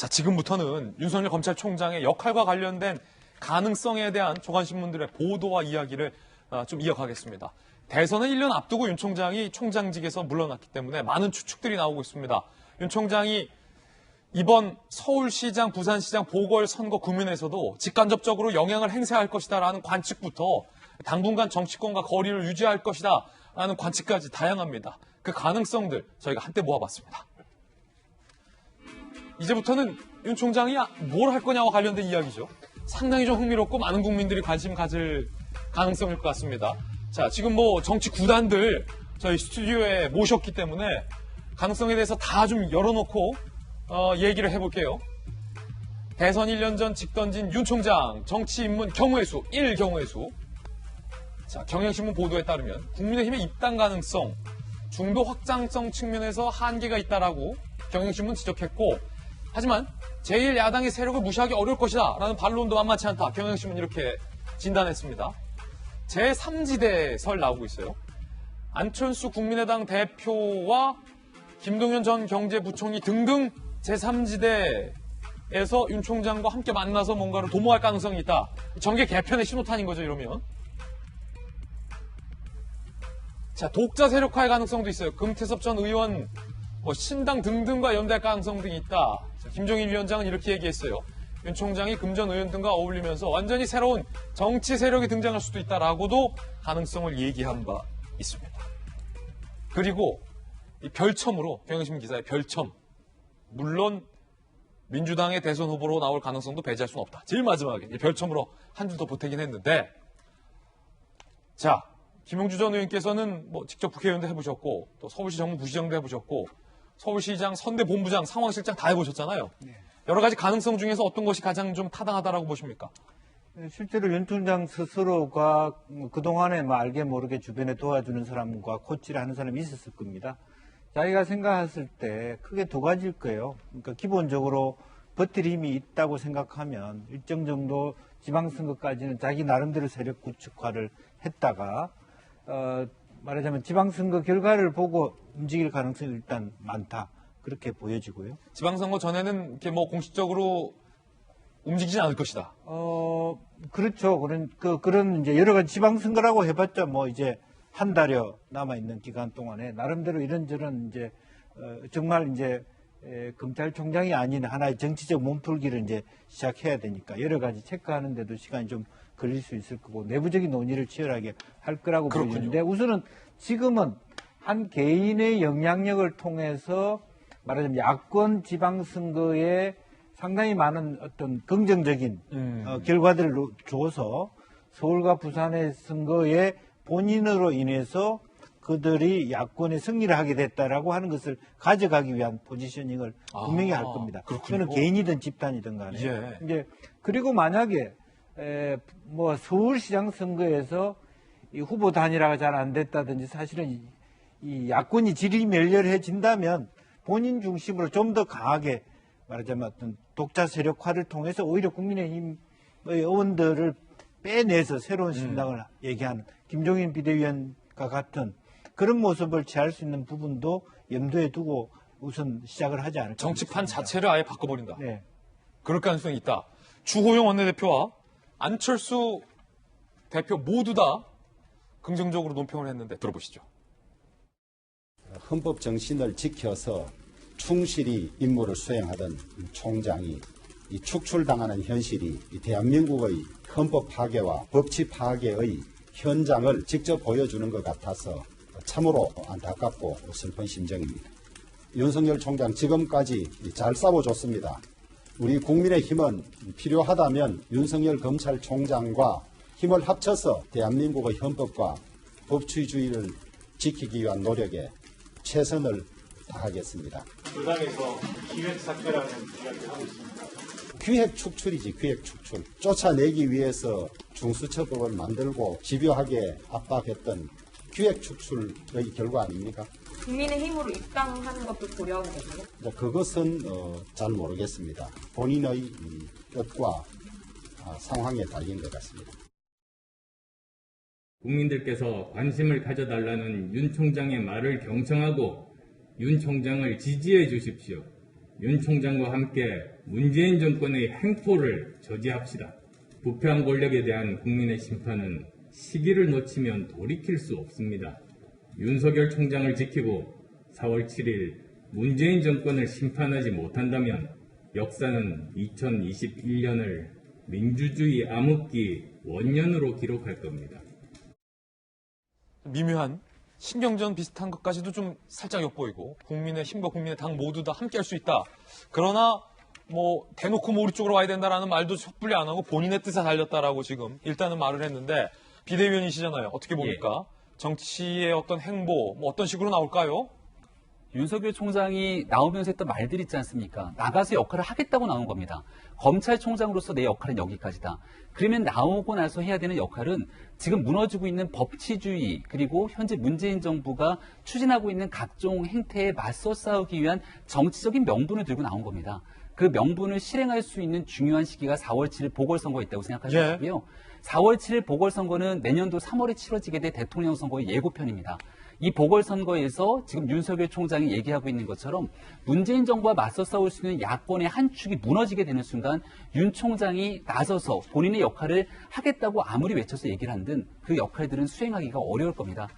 자, 지금부터는 윤석열 검찰총장의 역할과 관련된 가능성에 대한 조간신문들의 보도와 이야기를 아, 좀 이어가겠습니다. 대선을 1년 앞두고 윤 총장이 총장직에서 물러났기 때문에 많은 추측들이 나오고 있습니다. 윤 총장이 이번 서울시장, 부산시장 보궐선거 국면에서도 직간접적으로 영향을 행사할 것이다라는 관측부터 당분간 정치권과 거리를 유지할 것이다 라는 관측까지 다양합니다. 그 가능성들 저희가 한때 모아봤습니다. 이제부터는 윤 총장이 뭘 할 거냐와 관련된 이야기죠. 상당히 좀 흥미롭고 많은 국민들이 관심 가질 가능성일 것 같습니다. 자, 지금 뭐 정치 구단들 저희 스튜디오에 모셨기 때문에 가능성에 대해서 다 좀 열어놓고 어, 얘기를 해볼게요. 대선 1년 전 직던진 윤 총장 정치 입문 경우의 수 1 경우의 수. 자, 경향신문 보도에 따르면 국민의힘의 입당 가능성 중도 확장성 측면에서 한계가 있다라고 경향신문 지적했고 하지만 제1야당의 세력을 무시하기 어려울 것이다 라는 반론도 만만치 않다. 경향신문 이렇게 진단했습니다. 제3지대 설 나오고 있어요. 안철수 국민의당 대표와 김동연 전 경제부총리 등등 제3지대에서 윤 총장과 함께 만나서 뭔가를 도모할 가능성이 있다. 정계 개편의 신호탄인 거죠, 이러면. 자, 독자 세력화의 가능성도 있어요. 금태섭 전 의원, 뭐 신당 등등과 연대할 가능성 등이 있다. 자, 김종인 위원장은 이렇게 얘기했어요. 윤 총장이 금전 의원 등과 어울리면서 완전히 새로운 정치 세력이 등장할 수도 있다라고도 가능성을 얘기한 바 있습니다. 그리고 이 별첨으로 경향신문 기사의 별첨 물론 민주당의 대선 후보로 나올 가능성도 배제할 수는 없다. 제일 마지막에 이 별첨으로 한 줄 더 보태긴 했는데 자 김용주 전 의원께서는 뭐 직접 국회의원도 해보셨고 또 서울시 정무 부시장도 해보셨고 서울시장 선대본부장 상황실장 다 해보셨잖아요. 여러 가지 가능성 중에서 어떤 것이 가장 좀 타당하다라고 보십니까? 실제로 윤 총장 스스로가 그동안에 뭐 알게 모르게 주변에 도와주는 사람과 코치를 하는 사람이 있었을 겁니다. 자기가 생각했을 때 크게 두 가지일 거예요. 그러니까 기본적으로 버틸 힘이 있다고 생각하면 일정 정도 지방선거까지는 자기 나름대로 세력 구축화를 했다가 어, 말하자면 지방선거 결과를 보고 움직일 가능성이 일단 많다. 그렇게 보여지고요. 지방선거 전에는 이렇게 뭐 공식적으로 움직이지 않을 것이다. 어, 그렇죠. 그런, 그, 그런 이제 여러 가지 지방선거라고 해봤자 뭐 이제 한 달여 남아있는 기간 동안에 나름대로 이런저런 이제, 어, 정말 이제, 에, 검찰총장이 아닌 하나의 정치적 몸풀기를 이제 시작해야 되니까 여러 가지 체크하는데도 시간이 좀 걸릴 수 있을 거고 내부적인 논의를 치열하게 할 거라고 그렇군요. 보이는데 우선은 지금은 한 개인의 영향력을 통해서 말하자면 야권 지방선거에 상당히 많은 어떤 긍정적인 음. 어, 결과들을 노- 줘서 서울과 부산의 선거에 본인으로 인해서 그들이 야권의 승리를 하게 됐다라고 하는 것을 가져가기 위한 포지셔닝을 아, 분명히 할 겁니다. 그렇군요. 그거는 개인이든 집단이든 간에. 예. 이제 그리고 만약에 에, 뭐 서울시장 선거에서 이 후보 단일화가 잘 안 됐다든지 사실은 이, 이 야권이 지리멸렬해진다면 본인 중심으로 좀 더 강하게 말하자면 어떤 독자 세력화를 통해서 오히려 국민의힘의 의원들을 빼내서 새로운 신당을 얘기하는 김종인 비대위원과 같은 그런 모습을 취할 수 있는 부분도 염두에 두고 우선 시작을 하지 않을까. 정치판. 자체를 아예 바꿔버린다. 네. 그럴 가능성이 있다. 주호영 원내대표와 안철수 대표 모두 다 긍정적으로 논평을 했는데 들어보시죠. 헌법 정신을 지켜서 충실히 임무를 수행하던 총장이 이 축출당하는 현실이 이 대한민국의 헌법 파괴와 법치 파괴의 현장을 직접 보여주는 것 같아서 참으로 안타깝고 슬픈 심정입니다. 윤석열 총장 지금까지 잘 싸워줬습니다. 우리 국민의힘은 필요하다면 윤석열 검찰총장과 힘을 합쳐서 대한민국의 헌법과 법치주의를 지키기 위한 노력에 최선을 다하겠습니다. 여당에서 기획 사퇴라는 이야기를 하고 있습니다. 기획 축출이지 기획 축출. 쫓아내기 위해서 중수처법을 만들고 집요하게 압박했던 기획 축출의 결과 아닙니까? 국민의힘으로 입당하는 것도 고려하고 계세요? 이제 그것은 어, 잘 모르겠습니다. 본인의 이 뜻과 아, 상황에 달린 것 같습니다. 국민들께서 관심을 가져달라는 윤 총장의 말을 경청하고 윤 총장을 지지해 주십시오. 윤 총장과 함께 문재인 정권의 행포를 저지합시다. 부패한 권력에 대한 국민의 심판은 시기를 놓치면 돌이킬 수 없습니다. 윤석열 총장을 지키고 4월 7일 문재인 정권을 심판하지 못한다면 역사는 2021년을 민주주의 암흑기 원년으로 기록할 겁니다. 미묘한 신경전 비슷한 것까지도 좀 살짝 엿보이고 국민의 힘과 국민의 당 모두 다 함께 할 수 있다. 그러나 뭐 대놓고 뭐 우리 쪽으로 와야 된다라는 말도 섣불리 안 하고 본인의 뜻에 달렸다라고 지금 일단은 말을 했는데 비대위원이시잖아요. 어떻게 봅니까? 정치의 어떤 행보 뭐 어떤 식으로 나올까요? 윤석열 총장이 나오면서 했던 말들 있지 않습니까? 나가서 역할을 하겠다고 나온 겁니다. 검찰총장으로서 내 역할은 여기까지다. 그러면 나오고 나서 해야 되는 역할은 지금 무너지고 있는 법치주의 그리고 현재 문재인 정부가 추진하고 있는 각종 행태에 맞서 싸우기 위한 정치적인 명분을 들고 나온 겁니다. 그 명분을 실행할 수 있는 중요한 시기가 4월 7일 보궐선거에 있다고 생각하시고요. 4월 7일 보궐선거는 내년도 3월에 치러지게 될 대통령 선거의 예고편입니다. 이 보궐선거에서 지금 윤석열 총장이 얘기하고 있는 것처럼 문재인 정부와 맞서 싸울 수 있는 야권의 한 축이 무너지게 되는 순간 윤 총장이 나서서 본인의 역할을 하겠다고 아무리 외쳐서 얘기를 한든 그 역할들은 수행하기가 어려울 겁니다.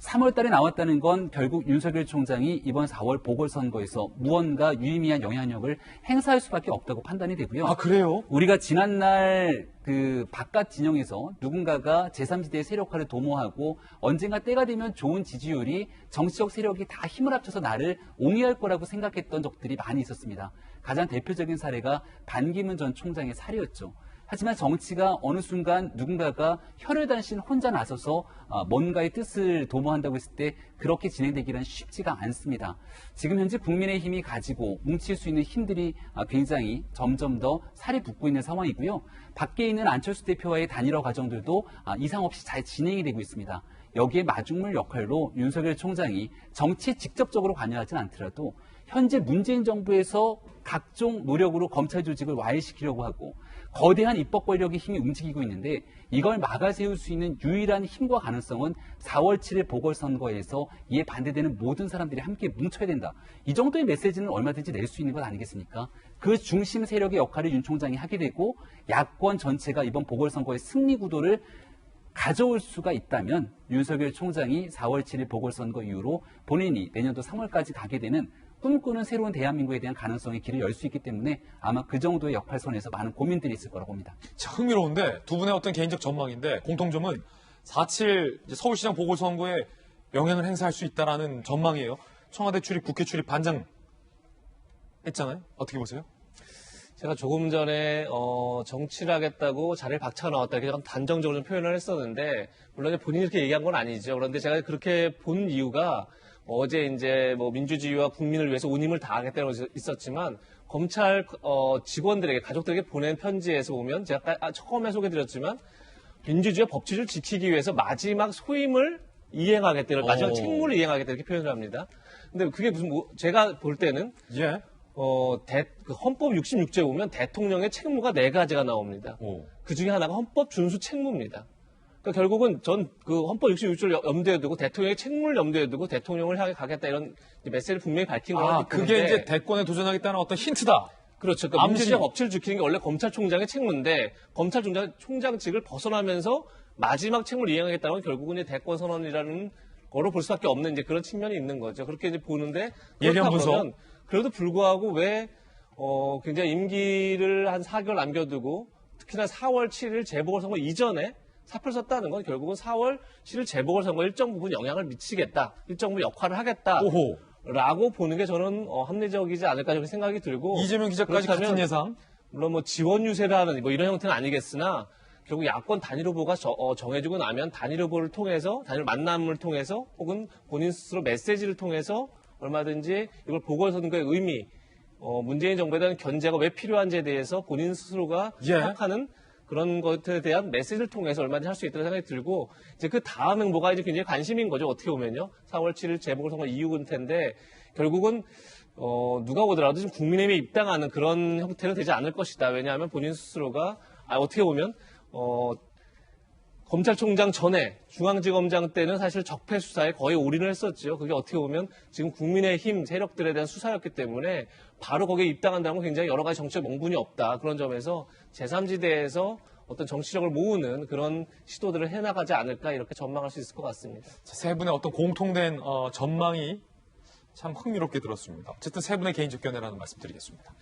3월 달에 나왔다는 건 결국 윤석열 총장이 이번 4월 보궐선거에서 무언가 유의미한 영향력을 행사할 수밖에 없다고 판단이 되고요. 아 그래요? 우리가 지난날 그 바깥 진영에서 누군가가 제3지대의 세력화를 도모하고 언젠가 때가 되면 좋은 지지 율이 정치적 세력이 다 힘을 합쳐서 나를 옹이할 거라고 생각했던 적들이 많이 있었습니다. 가장 대표적인 사례가 반기문 전 총장의 사례였죠. 하지만 정치가 어느 순간 누군가가 혀를 단신 혼자 나서서 어, 뭔가의 뜻을 도모한다고 했을 때 그렇게 진행되기란 쉽지가 않습니다. 지금 현재 국민의힘이 가지고 뭉칠 수 있는 힘들이 어, 굉장히 점점 더 살이 붙고 있는 상황이고요. 밖에 있는 안철수 대표와의 단일화 과정들도 아, 이상 없이 잘 진행이 되고 있습니다. 여기에 마중물 역할로 윤석열 총장이 정치에 직접적으로 관여하진 않더라도 현재 문재인 정부에서 각종 노력으로 검찰 조직을 와해시키려고 하고 거대한 입법 권력의 힘이 움직이고 있는데 이걸 막아세울 수 있는 유일한 힘과 가능성은 4월 7일 보궐선거에서 이에 반대되는 모든 사람들이 함께 뭉쳐야 된다. 이 정도의 메시지는 얼마든지 낼 수 있는 것 아니겠습니까? 그 중심 세력의 역할을 윤 총장이 하게 되고 야권 전체가 이번 보궐선거의 승리 구도를 가져올 수가 있다면 윤석열 총장이 4월 7일 보궐선거 이후로 본인이 내년도 3월까지 가게 되는 꿈꾸는 새로운 대한민국에 대한 가능성의 길을 열 수 있기 때문에 아마 그 정도의 역할선에서 많은 고민들이 있을 거라고 봅니다. 자, 흥미로운데 두 분의 어떤 개인적 전망인데 공통점은 4.7 이제 서울시장 보궐선거에 영향을 행사할 수 있다라는 전망이에요. 청와대 출입, 국회 출입 반장 했잖아요. 어떻게 보세요? 제가 조금 전에 어, 정치를 하겠다고 자리를 박차가 나왔다 이렇게 좀 단정적으로 좀 표현을 했었는데 물론 본인이 이렇게 얘기한 건 아니죠. 그런데 제가 그렇게 본 이유가 어제 이제 뭐 민주주의와 국민을 위해서 온 힘을 다하겠다고 있었지만 검찰 어, 직원들에게 가족들에게 보낸 편지에서 보면 제가 아, 처음에 소개드렸지만 민주주의와 법치주의를 지키기 위해서 마지막 소임을 이행하겠다, 마지막 오. 책무를 이행하겠다 이렇게 표현을 합니다. 근데 그게 무슨 뭐- 제가 볼 때는 예. 어, 대- 그 헌법 66조에 보면 대통령의 책무가 네 가지가 나옵니다. 오. 그 중에 하나가 헌법 준수 책무입니다. 그러니까 결국은 전 그 헌법 66조를 염두에 두고 대통령의 책무를 염두에 두고 대통령을 향해 가겠다 이런 메시지를 분명히 밝힌 거라고 아, 그게 이제 대권에 도전하겠다는 어떤 힌트다. 그렇죠. 그러니까. 민주주의 법치를 지키는 게 원래 검찰총장의 책무인데 검찰총장 총장직을 벗어나면서 마지막 책무를 이행하겠다는 건 결국은 이제 대권 선언이라는 거로 볼 수밖에 없는 이제 그런 측면이 있는 거죠. 그렇게 이제 보는데 예견 분석. 그래도 불구하고 왜 어, 굉장히 임기를 한 4개월 남겨두고 특히나 4월 7일 재보궐선거 이전에 사표를 썼다는 건 결국은 4월 7일 재보궐선거 일정 부분 영향을 미치겠다. 일정 부분 역할을 하겠다. 오호. 라고 보는 게 저는 어, 합리적이지 않을까 저는 생각이 들고 이재명 기자까지 같은 예상. 물론 뭐 지원 유세라는 뭐 이런 형태는 아니겠으나 결국 야권 단일 후보가 저- 어, 정해지고 나면 단일 후보를 통해서 단일 만남을 통해서 혹은 본인 스스로 메시지를 통해서 얼마든지 이걸 보궐선거의 의미 어, 문재인 정부에 대한 견제가 왜 필요한지에 대해서 본인 스스로가 예. 생각하는 그런 것에 대한 메시지를 통해서 얼마든지 할 수 있다는 생각이 들고 이제 그 다음 행보가 이제 굉장히 관심인 거죠 어떻게 보면요 4월 7일 재보궐선거 이후일 텐데 결국은 어, 누가 보더라도 지금 국민의힘에 입당하는 그런 형태는 되지 않을 것이다. 왜냐하면 본인 스스로가 아, 어떻게 보면 어, 검찰총장 전에 중앙지검장 때는 사실 적폐 수사에 거의 올인을 했었죠. 그게 어떻게 보면 지금 국민의힘 세력들에 대한 수사였기 때문에 바로 거기에 입당한다는 건 굉장히 여러 가지 정치적 명분이 없다. 그런 점에서 제3지대에서 어떤 정치력을 모으는 그런 시도들을 해나가지 않을까 이렇게 전망할 수 있을 것 같습니다. 자, 세 분의 어떤 공통된 어, 전망이 참 흥미롭게 들었습니다. 어쨌든 세 분의 개인적 견해라는 말씀 드리겠습니다.